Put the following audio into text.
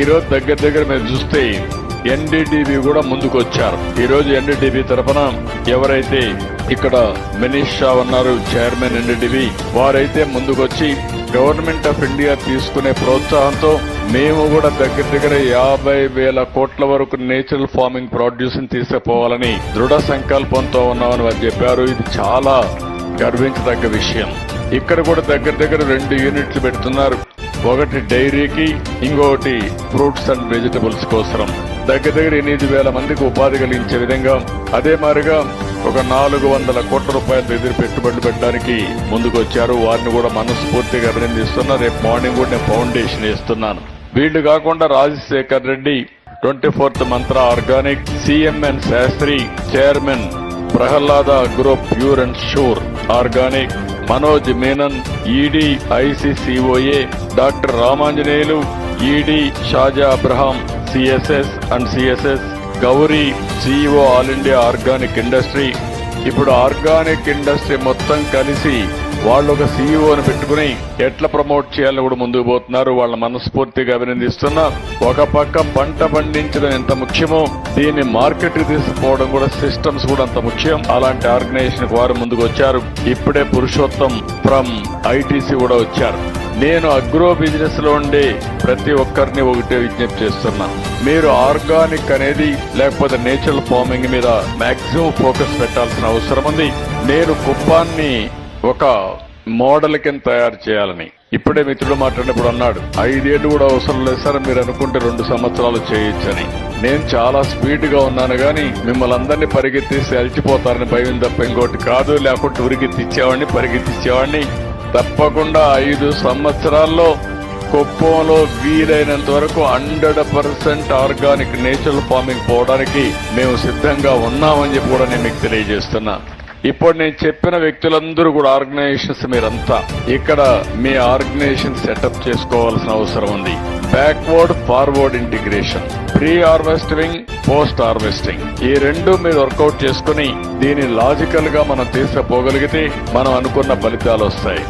ఈ రోజు దగ్గర దగ్గర మీరు చూస్తే ఎన్డీటీవీ కూడా ముందుకు వచ్చారు ఈ రోజు తరఫున ఎవరైతే ఇక్కడ మనీష్ షా ఉన్నారు చైర్మన్ ఎన్డీటీవీ వారైతే ముందుకొచ్చి గవర్నమెంట్ ఆఫ్ ఇండియా తీసుకునే ప్రోత్సాహంతో మేము కూడా దగ్గర దగ్గర యాభై వేల కోట్ల వరకు నేచురల్ ఫార్మింగ్ ప్రొడ్యూస్ తీసుకుపోవాలని దృఢ సంకల్పంతో ఉన్నామని వారు చెప్పారు. ఇది చాలా గర్వించదగ్గ విషయం. ఇక్కడ కూడా దగ్గర దగ్గర రెండు యూనిట్లు పెడుతున్నారు. ఒకటి డైరీకి ఇంకొకటి ఫ్రూట్స్ అండ్ వెజిటబుల్స్ కోసం దగ్గర దగ్గర ఎనిమిది వేల మందికి ఉపాధి కలిగించే విధంగా అదే మారిగా ఒక నాలుగు వందల కోట్ల రూపాయల ఎదురు పెట్టుబడులు పెట్టడానికి ముందుకు వచ్చారు వారిని కూడా మనస్ఫూర్తిగా అభినందిస్తున్నా. రేపు మార్నింగ్ కూడా నేను ఫౌండేషన్ ఇస్తున్నాను వీళ్ళు కాకుండా Rajasekhar Reddy twenty fourth Mantra organic CMN Shastri chairman Prahlada group pure and sure organic. Manoj Menon ED ICCOA doctor Ramanjaneyulu ED Shaja Abraham CSS and CSS Gouri CEO all India organic industry ఇప్పుడు organic industry మొత్తం కలిసి వాళ్ళు ఒక సీఈఓని పెట్టుకుని ఎట్లా promote చేయాలని కూడా ముందుకు పోతున్నారు. వాళ్ళ మనస్ఫూర్తిగా అభినందిస్తున్నా. ఒక పక్క పంట పండించడం ఎంత ముఖ్యమో దీన్ని మార్కెట్కి తీసుకుపోవడం కూడా సిస్టమ్స్ కూడా అంత ముఖ్యం. అలాంటి ఆర్గనైజేషన్ వారు ముందుకు వచ్చారు. ఇప్పుడే పురుషోత్తం ఫ్రమ్ ఐటీసీ కూడా వచ్చారు. నేను అగ్రో బిజినెస్లో ఉండే ప్రతి ఒక్కరిని ఒకటే విజ్ఞప్తి చేస్తున్నా. మీరు ఆర్గానిక్ అనేది లేకపోతే నేచురల్ ఫార్మింగ్ మీద మాక్సిమం ఫోకస్ పెట్టాల్సిన అవసరం ఉంది. నేను కుప్పాన్ని ఒక మోడల్ కింద తయారు చేయాలని. ఇప్పుడే మిత్రుడు మాట్లాడినప్పుడు అన్నాడు ఐదేళ్ళు కూడా అవసరం లేదు సార్ మీరు అనుకుంటే రెండు సంవత్సరాలు చేయొచ్చని. నేను చాలా స్పీడ్గా ఉన్నాను గాని మిమ్మల్ని అందరినీ పరిగెత్తిస్తే అలిచిపోతారని భయం తప్ప ఇంకోటి కాదు. లేకుంటే ఉరికెత్తిచ్చేవాడిని పరిగెత్తిచ్చేవాడిని తప్పకుండా ఐదు సంవత్సరాల్లో కుప్పంలో వీలైనంత వరకు hundred percent organic natural farming పోవడానికి మేము సిద్ధంగా ఉన్నామని చెప్పి కూడా నేను మీకు తెలియజేస్తున్నా. ఇప్పుడు నేను చెప్పిన వ్యక్తులందరూ కూడా ఆర్గనైజేషన్స్ మీరంతా. ఇక్కడ మీ ఆర్గనైజేషన్ సెటప్ చేసుకోవాల్సిన అవసరం ఉంది. Backward forward integration pre harvesting post harvesting ఈ రెండు మీరు వర్కౌట్ చేసుకుని దీని లాజికల్గా మనం తీసుకుపోగలిగితే మనం అనుకున్న ఫలితాలు వస్తాయి.